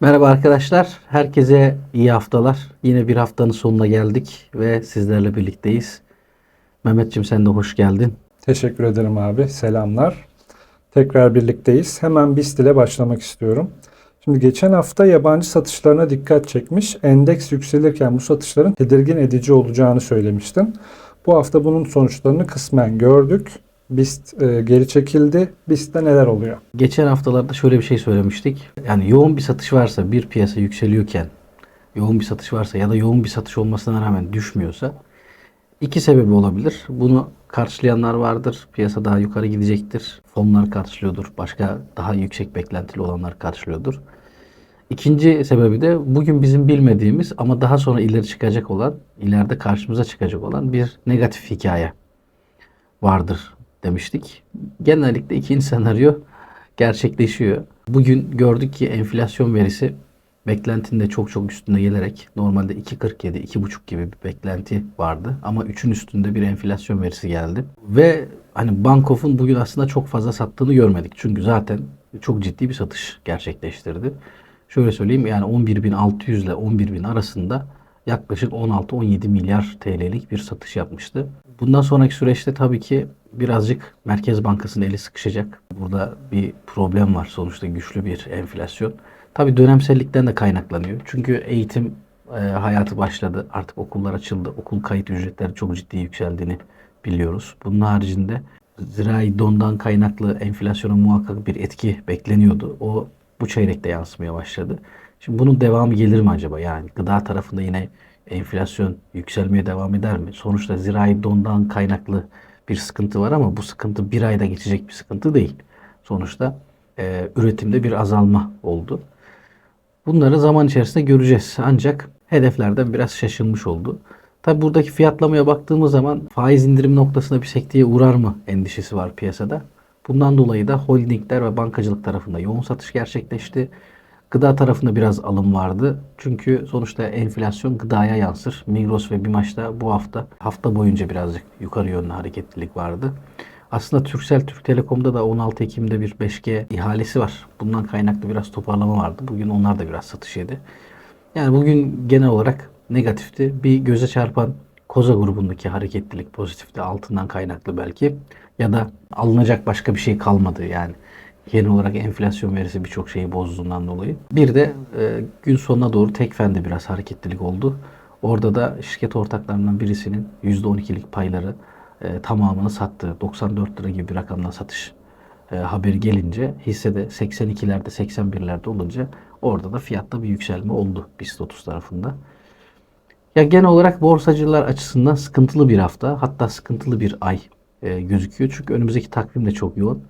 Merhaba arkadaşlar. Herkese iyi haftalar. Yine bir haftanın sonuna geldik ve sizlerle birlikteyiz. Mehmetçim sen de hoş geldin. Teşekkür ederim abi. Selamlar. Tekrar birlikteyiz. Hemen BIST ile başlamak istiyorum. Şimdi geçen hafta yabancı satışlarına dikkat çekmiş. Endeks yükselirken bu satışların tedirgin edici olacağını söylemiştin. Bu hafta bunun sonuçlarını kısmen gördük. BIST e, geri çekildi. BIST'te neler oluyor? Geçen haftalarda şöyle bir şey söylemiştik. Yani yoğun bir satış varsa bir piyasa yükseliyorken yoğun bir satış varsa ya da yoğun bir satış olmasına rağmen düşmüyorsa iki sebebi olabilir. Bunu karşılayanlar vardır. Piyasa daha yukarı gidecektir. Fonlar karşılıyordur. Başka daha yüksek beklentili olanlar karşılıyordur. İkinci sebebi de bugün bizim bilmediğimiz ama daha sonra ileri çıkacak olan, ileride karşımıza çıkacak olan bir negatif hikaye vardır demiştik. Genellikle ikinci senaryo gerçekleşiyor. Bugün gördük ki enflasyon verisi beklentinin de çok çok üstünde gelerek normalde 2.47, 2.5 gibi bir beklenti vardı ama 3'ün üstünde bir enflasyon verisi geldi. Ve hani Bankof'un bugün aslında çok fazla sattığını görmedik. Çünkü zaten çok ciddi bir satış gerçekleştirdi. Şöyle söyleyeyim yani 11.600 ile 11.000 arasında yaklaşık 16-17 milyar TL'lik bir satış yapmıştı. Bundan sonraki süreçte tabii ki birazcık Merkez Bankası'nın eli sıkışacak. Burada bir problem var sonuçta güçlü bir enflasyon. Tabii dönemsellikten de kaynaklanıyor. Çünkü eğitim e, hayatı başladı. Artık okullar açıldı. Okul kayıt ücretleri çok ciddi yükseldiğini biliyoruz. Bunun haricinde zirai dondan kaynaklı enflasyona muhakkak bir etki bekleniyordu. O bu çeyrekte yansımaya başladı. Şimdi bunun devamı gelir mi acaba? Yani gıda tarafında yine enflasyon yükselmeye devam eder mi? Sonuçta zirai dondan kaynaklı bir sıkıntı var ama bu sıkıntı bir ayda geçecek bir sıkıntı değil. Sonuçta e, üretimde bir azalma oldu. Bunları zaman içerisinde göreceğiz. Ancak hedeflerden biraz şaşılmış oldu. Tabi buradaki fiyatlamaya baktığımız zaman faiz indirim noktasında bir sekteye uğrar mı endişesi var piyasada. Bundan dolayı da holdingler ve bankacılık tarafında yoğun satış gerçekleşti. Gıda tarafında biraz alım vardı. Çünkü sonuçta enflasyon gıdaya yansır. Migros ve Bimaş'ta bu hafta hafta boyunca birazcık yukarı yönlü hareketlilik vardı. Aslında Turkcell Türk Telekom'da da 16 Ekim'de bir 5G ihalesi var. Bundan kaynaklı biraz toparlama vardı. Bugün onlar da biraz satış yedi. Yani bugün genel olarak negatifti. Bir göze çarpan Koza grubundaki hareketlilik pozitifti. Altından kaynaklı belki. Ya da alınacak başka bir şey kalmadı yani. Genel olarak enflasyon verisi birçok şeyi bozduğundan dolayı. Bir de e, gün sonuna doğru Tekfen'de biraz hareketlilik oldu. Orada da şirket ortaklarından birisinin %12'lik payları e, tamamını sattı. 94 lira gibi bir rakamdan satış e, haberi gelince hissede 82'lerde 81'lerde olunca orada da fiyatta bir yükselme oldu BIST 30 tarafında. Ya genel olarak borsacılar açısından sıkıntılı bir hafta hatta sıkıntılı bir ay e, gözüküyor. Çünkü önümüzdeki takvim de çok yoğun.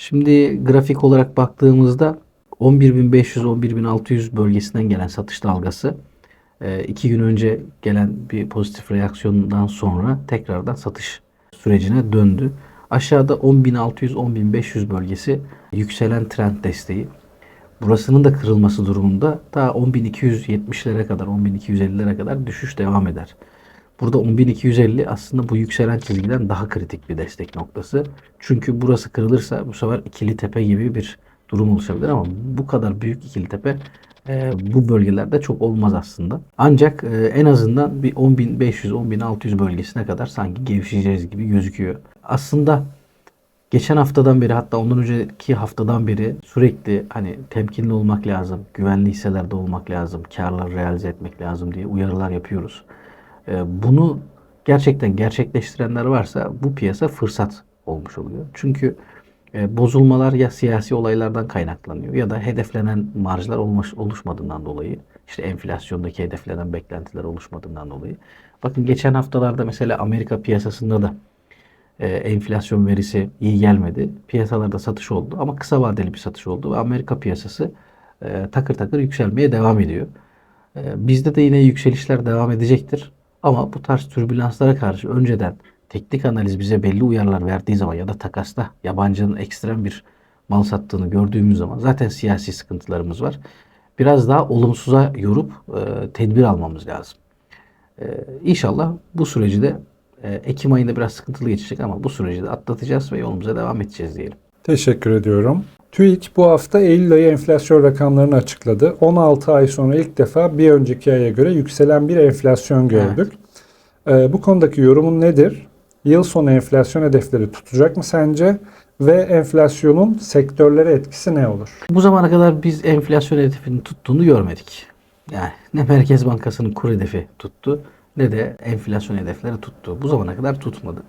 Şimdi grafik olarak baktığımızda 11.500-11.600 bölgesinden gelen satış dalgası e, iki gün önce gelen bir pozitif reaksiyondan sonra tekrardan satış sürecine döndü. Aşağıda 10.600-10.500 bölgesi yükselen trend desteği. Burasının da kırılması durumunda ta 10.270'lere kadar, 10.250'lere kadar düşüş devam eder. Burada 10.250 aslında bu yükselen çizgiden daha kritik bir destek noktası. Çünkü burası kırılırsa bu sefer ikili tepe gibi bir durum oluşabilir ama bu kadar büyük ikili tepe e, bu bölgelerde çok olmaz aslında. Ancak e, en azından bir 10.500-10.600 bölgesine kadar sanki gevşeyeceğiz gibi gözüküyor. Aslında geçen haftadan beri hatta ondan önceki haftadan beri sürekli hani temkinli olmak lazım, güvenli hisselerde olmak lazım, karları realize etmek lazım diye uyarılar yapıyoruz. E, bunu gerçekten gerçekleştirenler varsa bu piyasa fırsat olmuş oluyor. Çünkü e, bozulmalar ya siyasi olaylardan kaynaklanıyor ya da hedeflenen marjlar oluşmadığından dolayı işte enflasyondaki hedeflenen beklentiler oluşmadığından dolayı. Bakın geçen haftalarda mesela Amerika piyasasında da e, enflasyon verisi iyi gelmedi. Piyasalarda satış oldu ama kısa vadeli bir satış oldu ve Amerika piyasası e, takır takır yükselmeye devam ediyor. E, bizde de yine yükselişler devam edecektir. Ama bu tarz türbülanslara karşı önceden teknik analiz bize belli uyarılar verdiği zaman ya da takasta yabancının ekstrem bir mal sattığını gördüğümüz zaman zaten siyasi sıkıntılarımız var. Biraz daha olumsuza yorup e, tedbir almamız lazım. E, inşallah bu süreci de e, Ekim ayında biraz sıkıntılı geçecek ama bu süreci de atlatacağız ve yolumuza devam edeceğiz diyelim. Teşekkür ediyorum. TÜİK bu hafta Eylül ayı enflasyon rakamlarını açıkladı. 16 ay sonra ilk defa bir önceki aya göre yükselen bir enflasyon gördük. Ee, bu konudaki yorumun nedir? Yıl sonu enflasyon hedefleri tutacak mı sence? Ve enflasyonun sektörlere etkisi ne olur? Bu zamana kadar biz enflasyon hedefinin tuttuğunu görmedik. Yani ne Merkez Bankası'nın kur hedefi tuttu ne de enflasyon hedefleri tuttu. Bu zamana kadar tutmadı.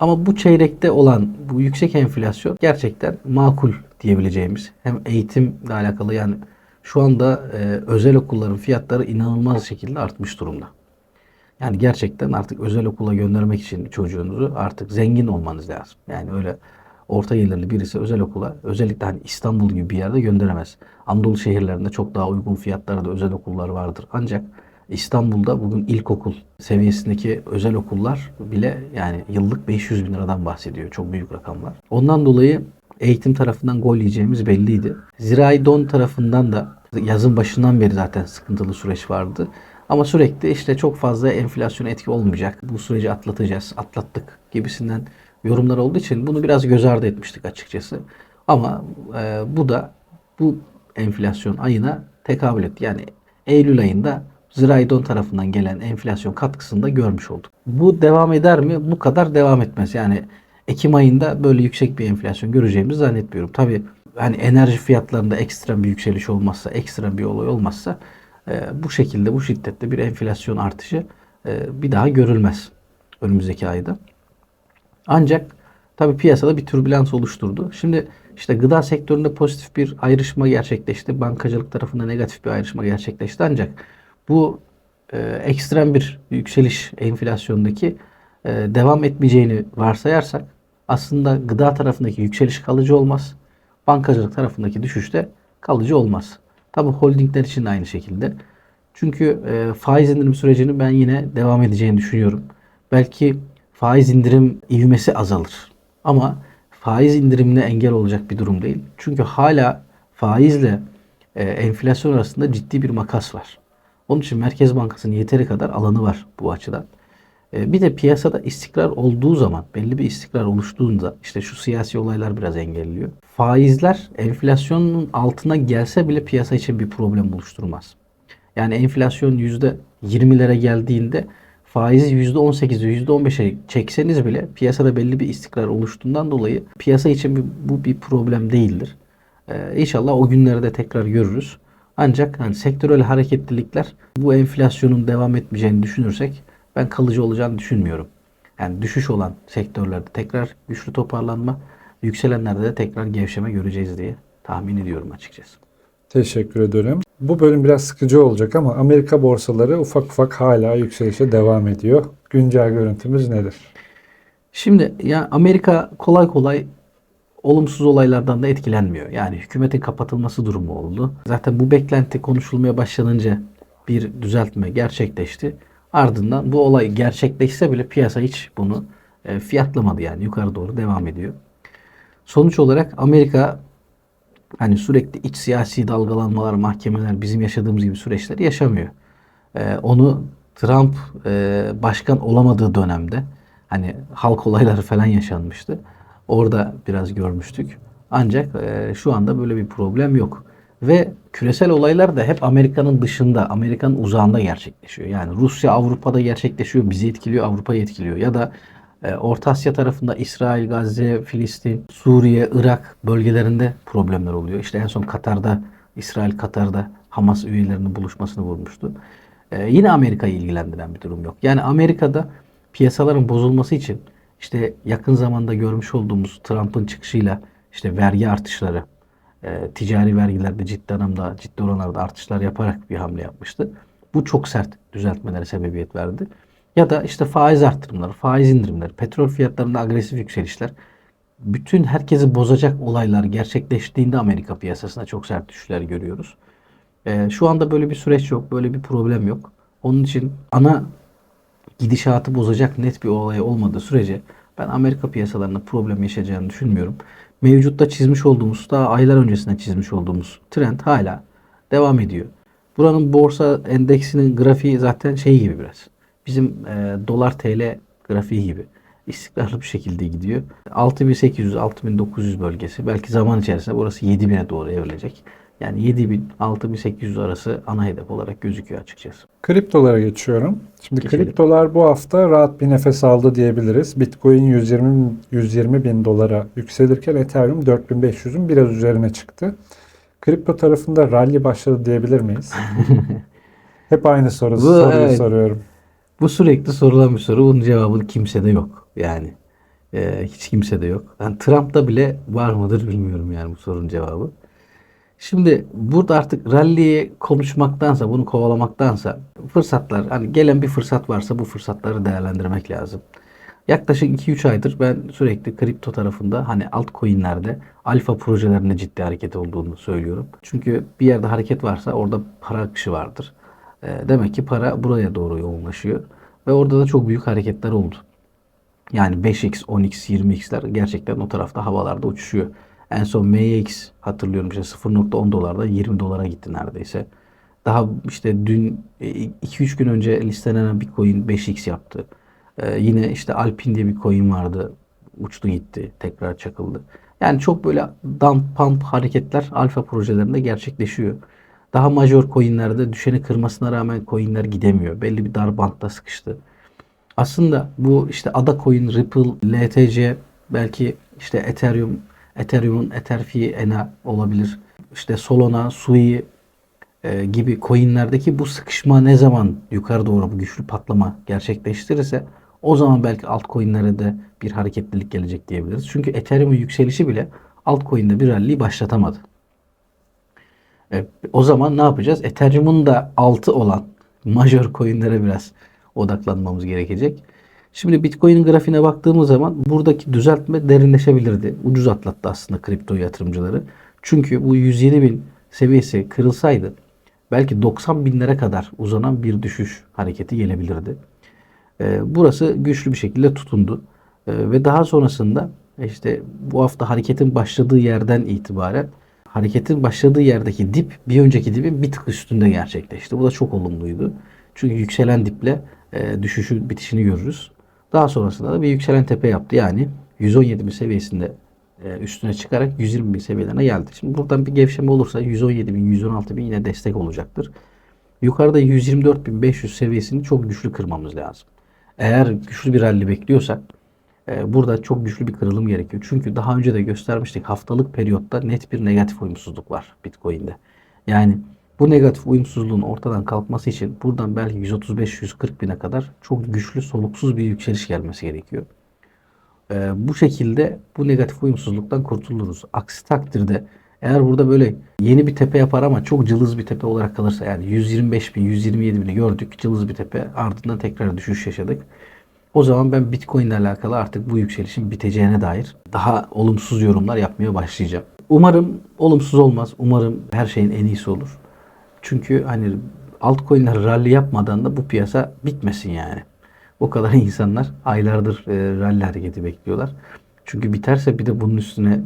Ama bu çeyrekte olan bu yüksek enflasyon gerçekten makul diyebileceğimiz hem eğitimle alakalı yani şu anda e, özel okulların fiyatları inanılmaz şekilde artmış durumda. Yani gerçekten artık özel okula göndermek için çocuğunuzu artık zengin olmanız lazım. Yani öyle orta gelirli birisi özel okula özellikle hani İstanbul gibi bir yerde gönderemez. Anadolu şehirlerinde çok daha uygun fiyatlarda özel okullar vardır. Ancak İstanbul'da bugün ilkokul seviyesindeki özel okullar bile yani yıllık 500 bin liradan bahsediyor. Çok büyük rakamlar. Ondan dolayı eğitim tarafından gol yiyeceğimiz belliydi. Zirai Don tarafından da yazın başından beri zaten sıkıntılı süreç vardı. Ama sürekli işte çok fazla enflasyon etki olmayacak. Bu süreci atlatacağız, atlattık gibisinden yorumlar olduğu için bunu biraz göz ardı etmiştik açıkçası. Ama e, bu da bu enflasyon ayına tekabül etti. Yani Eylül ayında Ziraydon tarafından gelen enflasyon katkısını da görmüş olduk. Bu devam eder mi? Bu kadar devam etmez. Yani Ekim ayında böyle yüksek bir enflasyon göreceğimizi zannetmiyorum. Tabii hani enerji fiyatlarında ekstrem bir yükseliş olmazsa, ekstrem bir olay olmazsa e, bu şekilde, bu şiddette bir enflasyon artışı e, bir daha görülmez önümüzdeki ayda. Ancak tabii piyasada bir türbülans oluşturdu. Şimdi işte gıda sektöründe pozitif bir ayrışma gerçekleşti. Bankacılık tarafında negatif bir ayrışma gerçekleşti. Ancak bu e, ekstrem bir yükseliş enflasyondaki e, devam etmeyeceğini varsayarsak aslında gıda tarafındaki yükseliş kalıcı olmaz. Bankacılık tarafındaki düşüş de kalıcı olmaz. Tabii holdingler için de aynı şekilde. Çünkü e, faiz indirim sürecinin ben yine devam edeceğini düşünüyorum. Belki faiz indirim ivmesi azalır. Ama faiz indirimine engel olacak bir durum değil. Çünkü hala faizle e, enflasyon arasında ciddi bir makas var. Onun için Merkez Bankası'nın yeteri kadar alanı var bu açıdan. E, bir de piyasada istikrar olduğu zaman, belli bir istikrar oluştuğunda işte şu siyasi olaylar biraz engelliyor. Faizler enflasyonun altına gelse bile piyasa için bir problem oluşturmaz. Yani enflasyon %20'lere geldiğinde faizi %18'e %15'e çekseniz bile piyasada belli bir istikrar oluştuğundan dolayı piyasa için bir, bu bir problem değildir. Ee, inşallah o günleri de tekrar görürüz. Ancak hani sektörel hareketlilikler bu enflasyonun devam etmeyeceğini düşünürsek ben kalıcı olacağını düşünmüyorum. Yani düşüş olan sektörlerde tekrar güçlü toparlanma, yükselenlerde de tekrar gevşeme göreceğiz diye tahmin ediyorum açıkçası. Teşekkür ederim. Bu bölüm biraz sıkıcı olacak ama Amerika borsaları ufak ufak hala yükselişe devam ediyor. Güncel görüntümüz nedir? Şimdi ya Amerika kolay kolay olumsuz olaylardan da etkilenmiyor. Yani hükümetin kapatılması durumu oldu. Zaten bu beklenti konuşulmaya başlanınca bir düzeltme gerçekleşti. Ardından bu olay gerçekleşse bile piyasa hiç bunu e, fiyatlamadı yani yukarı doğru devam ediyor. Sonuç olarak Amerika hani sürekli iç siyasi dalgalanmalar, mahkemeler bizim yaşadığımız gibi süreçleri yaşamıyor. E, onu Trump e, başkan olamadığı dönemde hani halk olayları falan yaşanmıştı. Orada biraz görmüştük. Ancak e, şu anda böyle bir problem yok. Ve küresel olaylar da hep Amerika'nın dışında, Amerika'nın uzağında gerçekleşiyor. Yani Rusya Avrupa'da gerçekleşiyor, bizi etkiliyor, Avrupa'yı etkiliyor. Ya da e, Orta Asya tarafında İsrail, Gazze, Filistin, Suriye, Irak bölgelerinde problemler oluyor. İşte en son Katar'da, İsrail Katar'da Hamas üyelerinin buluşmasını vurmuştu. E, yine Amerika'yı ilgilendiren bir durum yok. Yani Amerika'da piyasaların bozulması için işte yakın zamanda görmüş olduğumuz Trump'ın çıkışıyla işte vergi artışları, e, ticari vergilerde ciddi anlamda ciddi oranlarda artışlar yaparak bir hamle yapmıştı. Bu çok sert düzeltmelere sebebiyet verdi. Ya da işte faiz arttırımları, faiz indirimleri, petrol fiyatlarında agresif yükselişler. Bütün herkesi bozacak olaylar gerçekleştiğinde Amerika piyasasında çok sert düşüşler görüyoruz. E, şu anda böyle bir süreç yok, böyle bir problem yok. Onun için ana gidişatı bozacak net bir olay olmadığı sürece ben Amerika piyasalarında problem yaşayacağını düşünmüyorum. Mevcutta çizmiş olduğumuz, daha aylar öncesinde çizmiş olduğumuz trend hala devam ediyor. Buranın borsa endeksinin grafiği zaten şey gibi biraz. Bizim e, dolar TL grafiği gibi. istikrarlı bir şekilde gidiyor. 6800-6900 bölgesi belki zaman içerisinde burası 7000'e doğru evrilecek. Yani 7000-6800 arası ana hedef olarak gözüküyor açıkçası. Kriptolara geçiyorum. Şimdi Geçelim. kriptolar bu hafta rahat bir nefes aldı diyebiliriz. Bitcoin 120, 120 bin dolara yükselirken Ethereum 4500'ün biraz üzerine çıktı. Kripto tarafında rally başladı diyebilir miyiz? Hep aynı soru, Bu, soruyu evet. soruyorum. Bu sürekli sorulan bir soru. Bunun cevabı kimsede yok. Yani e, hiç kimsede yok. Yani Trump'ta bile var mıdır bilmiyorum yani bu sorunun cevabı. Şimdi burada artık rally'yi konuşmaktansa, bunu kovalamaktansa fırsatlar, hani gelen bir fırsat varsa bu fırsatları değerlendirmek lazım. Yaklaşık 2-3 aydır ben sürekli kripto tarafında hani altcoin'lerde alfa projelerinde ciddi hareket olduğunu söylüyorum. Çünkü bir yerde hareket varsa orada para akışı vardır. E, demek ki para buraya doğru yoğunlaşıyor. Ve orada da çok büyük hareketler oldu. Yani 5x, 10x, 20x'ler gerçekten o tarafta havalarda uçuşuyor. En son MX hatırlıyorum işte 0.10 dolardan 20 dolara gitti neredeyse. Daha işte dün 2-3 gün önce listelenen bir coin 5x yaptı. Ee, yine işte Alpin diye bir coin vardı. Uçtu gitti. Tekrar çakıldı. Yani çok böyle dump pump hareketler alfa projelerinde gerçekleşiyor. Daha major coinlerde düşeni kırmasına rağmen coinler gidemiyor. Belli bir dar bantta sıkıştı. Aslında bu işte Ada Coin, Ripple, LTC, belki işte Ethereum, Ethereum'un Etherfi, ENA olabilir. İşte Solana, Sui e, gibi coinlerdeki bu sıkışma ne zaman yukarı doğru bu güçlü patlama gerçekleştirirse o zaman belki altcoin'lere de bir hareketlilik gelecek diyebiliriz. Çünkü Ethereum'un yükselişi bile altcoin'de bir rally başlatamadı. E, o zaman ne yapacağız? Ethereum'un da altı olan major coin'lere biraz odaklanmamız gerekecek. Şimdi Bitcoin'in grafiğine baktığımız zaman buradaki düzeltme derinleşebilirdi. Ucuz atlattı aslında kripto yatırımcıları. Çünkü bu 107 bin seviyesi kırılsaydı belki 90 binlere kadar uzanan bir düşüş hareketi gelebilirdi. Ee, burası güçlü bir şekilde tutundu. Ee, ve daha sonrasında işte bu hafta hareketin başladığı yerden itibaren hareketin başladığı yerdeki dip bir önceki dibin bir tık üstünde gerçekleşti. Bu da çok olumluydu. Çünkü yükselen diple e, düşüşün bitişini görürüz. Daha sonrasında da bir yükselen tepe yaptı. Yani 117 bin seviyesinde e, üstüne çıkarak 120 bin seviyelerine geldi. Şimdi buradan bir gevşeme olursa 117 bin, 116 bin yine destek olacaktır. Yukarıda 124 bin 500 seviyesini çok güçlü kırmamız lazım. Eğer güçlü bir rally bekliyorsak e, burada çok güçlü bir kırılım gerekiyor. Çünkü daha önce de göstermiştik haftalık periyotta net bir negatif uyumsuzluk var Bitcoin'de. Yani bu negatif uyumsuzluğun ortadan kalkması için buradan belki 135-140 bine kadar çok güçlü soluksuz bir yükseliş gelmesi gerekiyor. Ee, bu şekilde bu negatif uyumsuzluktan kurtuluruz. Aksi takdirde eğer burada böyle yeni bir tepe yapar ama çok cılız bir tepe olarak kalırsa yani 125 bin, 127 bini gördük cılız bir tepe ardından tekrar düşüş yaşadık. O zaman ben Bitcoin ile alakalı artık bu yükselişin biteceğine dair daha olumsuz yorumlar yapmaya başlayacağım. Umarım olumsuz olmaz. Umarım her şeyin en iyisi olur. Çünkü hani altcoin'ler rally yapmadan da bu piyasa bitmesin yani. O kadar insanlar aylardır e, rally hareketi bekliyorlar. Çünkü biterse bir de bunun üstüne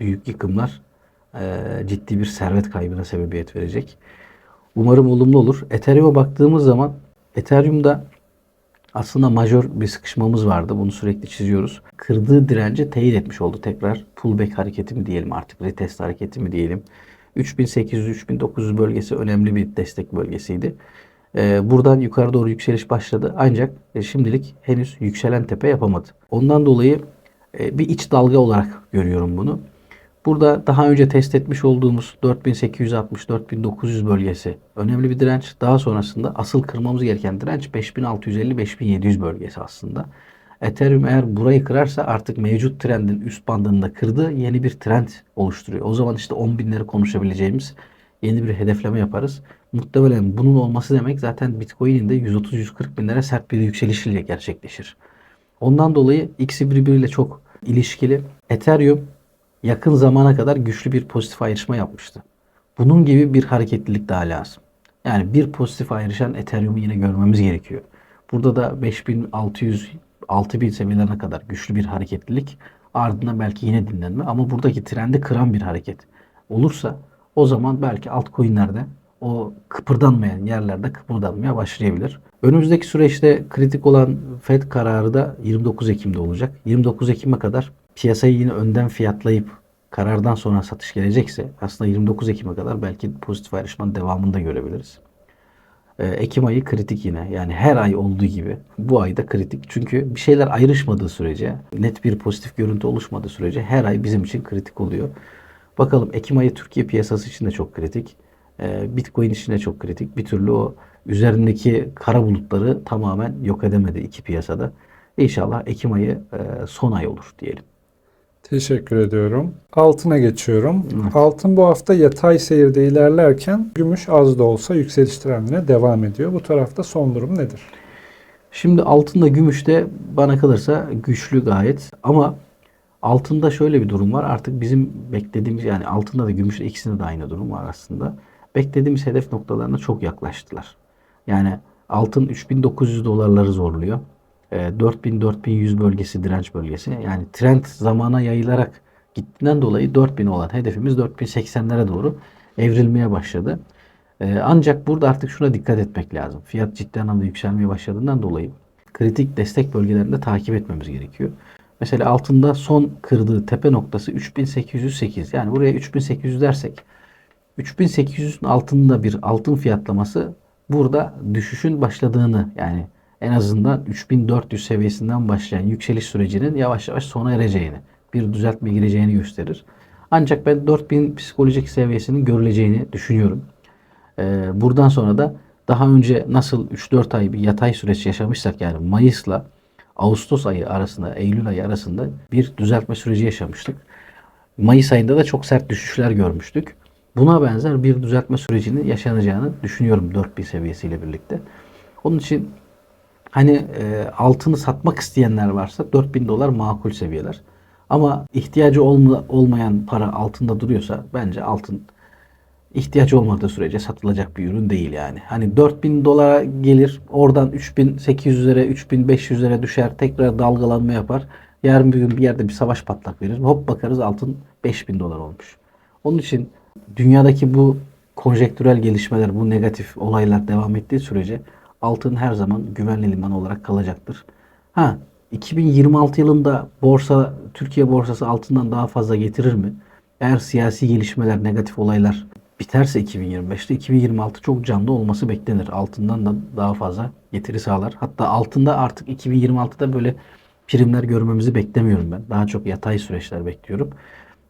büyük yıkımlar e, ciddi bir servet kaybına sebebiyet verecek. Umarım olumlu olur. Ethereum'a baktığımız zaman Ethereum'da aslında majör bir sıkışmamız vardı. Bunu sürekli çiziyoruz. Kırdığı direnci teyit etmiş oldu. Tekrar pullback hareketi mi diyelim artık retest hareketi mi diyelim. 3800-3900 bölgesi önemli bir destek bölgesiydi. Ee, buradan yukarı doğru yükseliş başladı. Ancak e, şimdilik henüz yükselen tepe yapamadı. Ondan dolayı e, bir iç dalga olarak görüyorum bunu. Burada daha önce test etmiş olduğumuz 4860-4900 bölgesi önemli bir direnç. Daha sonrasında asıl kırmamız gereken direnç 5650-5700 bölgesi aslında. Ethereum eğer burayı kırarsa artık mevcut trendin üst bandını da kırdı. Yeni bir trend oluşturuyor. O zaman işte 10 binleri konuşabileceğimiz yeni bir hedefleme yaparız. Muhtemelen bunun olması demek zaten Bitcoin'in de 130-140 binlere sert bir yükselişiyle gerçekleşir. Ondan dolayı ikisi birbiriyle çok ilişkili. Ethereum yakın zamana kadar güçlü bir pozitif ayrışma yapmıştı. Bunun gibi bir hareketlilik daha lazım. Yani bir pozitif ayrışan Ethereum'u yine görmemiz gerekiyor. Burada da 5600 6000 seviyelerine kadar güçlü bir hareketlilik ardından belki yine dinlenme ama buradaki trendi kıran bir hareket olursa o zaman belki altcoin'lerde o kıpırdanmayan yerlerde kıpırdanmaya başlayabilir. Önümüzdeki süreçte kritik olan FED kararı da 29 Ekim'de olacak. 29 Ekim'e kadar piyasayı yine önden fiyatlayıp karardan sonra satış gelecekse aslında 29 Ekim'e kadar belki pozitif ayrışmanın devamını da görebiliriz. Ee, Ekim ayı kritik yine. Yani her ay olduğu gibi bu ayda kritik. Çünkü bir şeyler ayrışmadığı sürece, net bir pozitif görüntü oluşmadığı sürece her ay bizim için kritik oluyor. Bakalım Ekim ayı Türkiye piyasası için de çok kritik. Ee, Bitcoin için de çok kritik. Bir türlü o üzerindeki kara bulutları tamamen yok edemedi iki piyasada. İnşallah Ekim ayı e, son ay olur diyelim. Teşekkür ediyorum. Altına geçiyorum. Altın bu hafta yatay seyirde ilerlerken gümüş az da olsa yükseliş trendine devam ediyor. Bu tarafta son durum nedir? Şimdi altında gümüşte bana kalırsa güçlü gayet ama altında şöyle bir durum var. Artık bizim beklediğimiz yani altında da gümüşte ikisinde de aynı durum var aslında. Beklediğimiz hedef noktalarına çok yaklaştılar. Yani altın 3900 dolarları zorluyor. E, 4000-4100 bölgesi direnç bölgesi. Yani trend zamana yayılarak gittiğinden dolayı 4000 olan hedefimiz 4080'lere doğru evrilmeye başladı. Ee, ancak burada artık şuna dikkat etmek lazım. Fiyat ciddi anlamda yükselmeye başladığından dolayı kritik destek bölgelerinde takip etmemiz gerekiyor. Mesela altında son kırdığı tepe noktası 3808. Yani buraya 3800 dersek 3800'ün altında bir altın fiyatlaması burada düşüşün başladığını yani en azından 3400 seviyesinden başlayan yükseliş sürecinin yavaş yavaş sona ereceğini, bir düzeltme gireceğini gösterir. Ancak ben 4000 psikolojik seviyesinin görüleceğini düşünüyorum. Ee, buradan sonra da daha önce nasıl 3-4 ay bir yatay süreç yaşamışsak yani Mayıs'la Ağustos ayı arasında, Eylül ayı arasında bir düzeltme süreci yaşamıştık. Mayıs ayında da çok sert düşüşler görmüştük. Buna benzer bir düzeltme sürecinin yaşanacağını düşünüyorum 4000 seviyesiyle birlikte. Onun için hani e, altını satmak isteyenler varsa 4000 dolar makul seviyeler. Ama ihtiyacı olma, olmayan para altında duruyorsa bence altın ihtiyaç olmadığı sürece satılacak bir ürün değil yani. Hani 4000 dolara gelir, oradan 3800'lere, 3500'lere düşer, tekrar dalgalanma yapar. Yarın bir gün bir yerde bir savaş patlak verir. Hop bakarız altın 5000 dolar olmuş. Onun için dünyadaki bu konjektürel gelişmeler, bu negatif olaylar devam ettiği sürece altın her zaman güvenli liman olarak kalacaktır. Ha 2026 yılında borsa, Türkiye borsası altından daha fazla getirir mi? Eğer siyasi gelişmeler, negatif olaylar biterse 2025'te 2026 çok canlı olması beklenir. Altından da daha fazla getiri sağlar. Hatta altında artık 2026'da böyle primler görmemizi beklemiyorum ben. Daha çok yatay süreçler bekliyorum.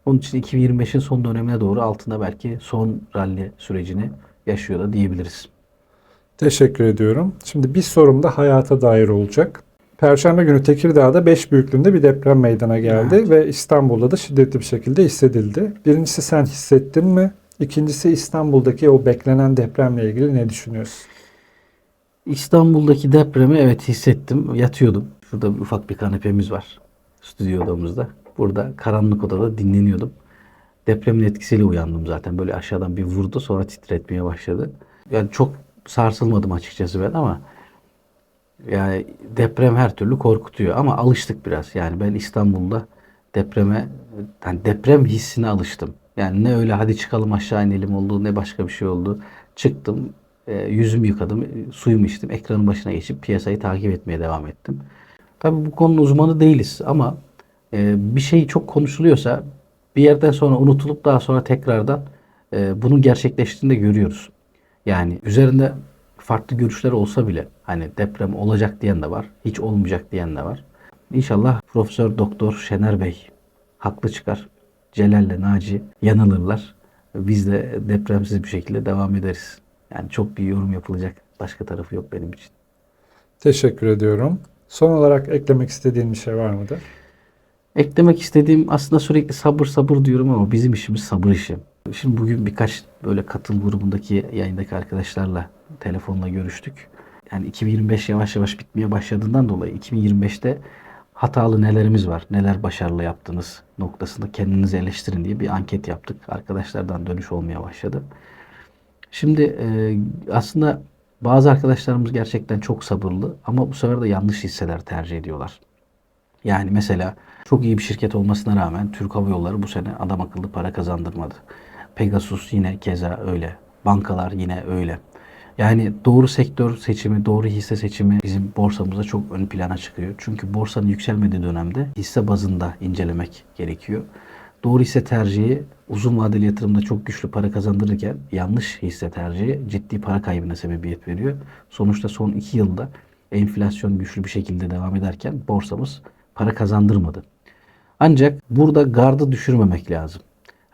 Onun için 2025'in son dönemine doğru altında belki son rally sürecini yaşıyor da diyebiliriz. Teşekkür ediyorum. Şimdi bir sorum da hayata dair olacak. Perşembe günü Tekirdağ'da 5 büyüklüğünde bir deprem meydana geldi Evet. ve İstanbul'da da şiddetli bir şekilde hissedildi. Birincisi sen hissettin mi? İkincisi İstanbul'daki o beklenen depremle ilgili ne düşünüyorsun? İstanbul'daki depremi evet hissettim. Yatıyordum. Şurada bir ufak bir kanepemiz var. Stüdyo odamızda. Burada karanlık odada dinleniyordum. Depremin etkisiyle uyandım zaten. Böyle aşağıdan bir vurdu sonra titretmeye başladı. Yani çok sarsılmadım açıkçası ben ama yani deprem her türlü korkutuyor ama alıştık biraz. Yani ben İstanbul'da depreme yani deprem hissine alıştım. Yani ne öyle hadi çıkalım aşağı inelim oldu ne başka bir şey oldu. Çıktım, e, yüzümü yıkadım, suyumu içtim, ekranın başına geçip piyasayı takip etmeye devam ettim. Tabii bu konunun uzmanı değiliz ama e, bir şey çok konuşuluyorsa bir yerden sonra unutulup daha sonra tekrardan e, bunun gerçekleştiğini de görüyoruz. Yani üzerinde farklı görüşler olsa bile hani deprem olacak diyen de var, hiç olmayacak diyen de var. İnşallah Profesör Doktor Şener Bey haklı çıkar. Celal'le Naci yanılırlar. Biz de depremsiz bir şekilde devam ederiz. Yani çok bir yorum yapılacak başka tarafı yok benim için. Teşekkür ediyorum. Son olarak eklemek istediğin bir şey var mıdır? Eklemek istediğim aslında sürekli sabır sabır diyorum ama bizim işimiz sabır işi. Şimdi bugün birkaç böyle katıl grubundaki yayındaki arkadaşlarla telefonla görüştük. Yani 2025 yavaş yavaş bitmeye başladığından dolayı 2025'te hatalı nelerimiz var, neler başarılı yaptınız noktasında kendinizi eleştirin diye bir anket yaptık. Arkadaşlardan dönüş olmaya başladı. Şimdi e, aslında bazı arkadaşlarımız gerçekten çok sabırlı ama bu sefer de yanlış hisseler tercih ediyorlar. Yani mesela çok iyi bir şirket olmasına rağmen Türk Hava Yolları bu sene adam akıllı para kazandırmadı. Pegasus yine keza öyle. Bankalar yine öyle. Yani doğru sektör seçimi, doğru hisse seçimi bizim borsamızda çok ön plana çıkıyor. Çünkü borsanın yükselmediği dönemde hisse bazında incelemek gerekiyor. Doğru hisse tercihi uzun vadeli yatırımda çok güçlü para kazandırırken yanlış hisse tercihi ciddi para kaybına sebebiyet veriyor. Sonuçta son iki yılda enflasyon güçlü bir şekilde devam ederken borsamız para kazandırmadı. Ancak burada gardı düşürmemek lazım.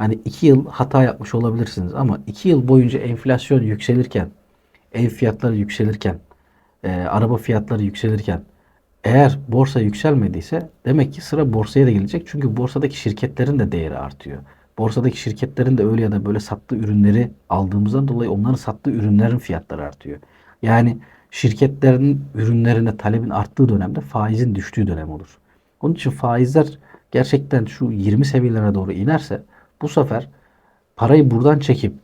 Hani iki yıl hata yapmış olabilirsiniz ama iki yıl boyunca enflasyon yükselirken, ev fiyatları yükselirken, e, araba fiyatları yükselirken eğer borsa yükselmediyse demek ki sıra borsaya da gelecek. Çünkü borsadaki şirketlerin de değeri artıyor. Borsadaki şirketlerin de öyle ya da böyle sattığı ürünleri aldığımızdan dolayı onların sattığı ürünlerin fiyatları artıyor. Yani şirketlerin ürünlerine talebin arttığı dönemde faizin düştüğü dönem olur. Onun için faizler gerçekten şu 20 seviyelere doğru inerse bu sefer parayı buradan çekip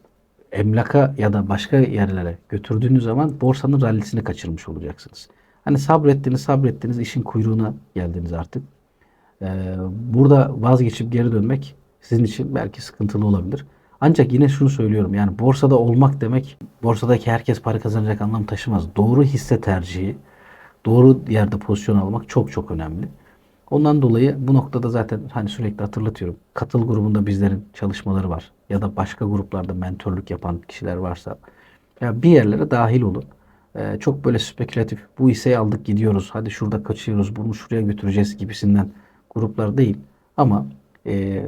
emlaka ya da başka yerlere götürdüğünüz zaman borsanın rallisini kaçırmış olacaksınız. Hani sabrettiniz sabrettiniz işin kuyruğuna geldiniz artık. Ee, burada vazgeçip geri dönmek sizin için belki sıkıntılı olabilir. Ancak yine şunu söylüyorum yani borsada olmak demek borsadaki herkes para kazanacak anlam taşımaz. Doğru hisse tercihi, doğru yerde pozisyon almak çok çok önemli. Ondan dolayı bu noktada zaten hani sürekli hatırlatıyorum. Katıl grubunda bizlerin çalışmaları var. Ya da başka gruplarda mentorluk yapan kişiler varsa ya bir yerlere dahil olun. Ee, çok böyle spekülatif bu hisseyi aldık gidiyoruz. Hadi şurada kaçıyoruz. Bunu şuraya götüreceğiz gibisinden gruplar değil. Ama e,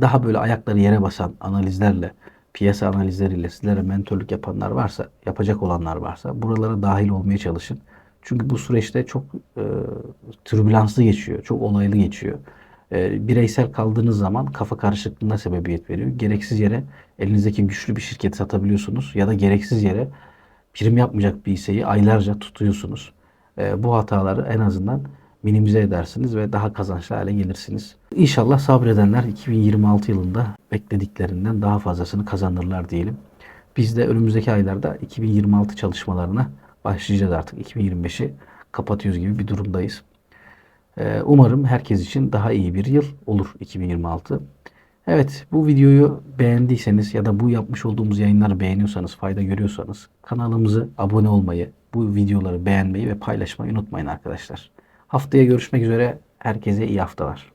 daha böyle ayakları yere basan analizlerle, piyasa analizleriyle sizlere mentorluk yapanlar varsa, yapacak olanlar varsa buralara dahil olmaya çalışın. Çünkü bu süreçte çok e, türbülanslı geçiyor, çok olaylı geçiyor. E, bireysel kaldığınız zaman kafa karışıklığına sebebiyet veriyor. Gereksiz yere elinizdeki güçlü bir şirketi satabiliyorsunuz ya da gereksiz yere prim yapmayacak bir hisseyi aylarca tutuyorsunuz. E, bu hataları en azından minimize edersiniz ve daha kazançlı hale gelirsiniz. İnşallah sabredenler 2026 yılında beklediklerinden daha fazlasını kazanırlar diyelim. Biz de önümüzdeki aylarda 2026 çalışmalarına başlayacağız artık. 2025'i kapatıyoruz gibi bir durumdayız. Ee, Umarım herkes için daha iyi bir yıl olur 2026. Evet bu videoyu beğendiyseniz ya da bu yapmış olduğumuz yayınları beğeniyorsanız, fayda görüyorsanız kanalımızı abone olmayı, bu videoları beğenmeyi ve paylaşmayı unutmayın arkadaşlar. Haftaya görüşmek üzere. Herkese iyi haftalar.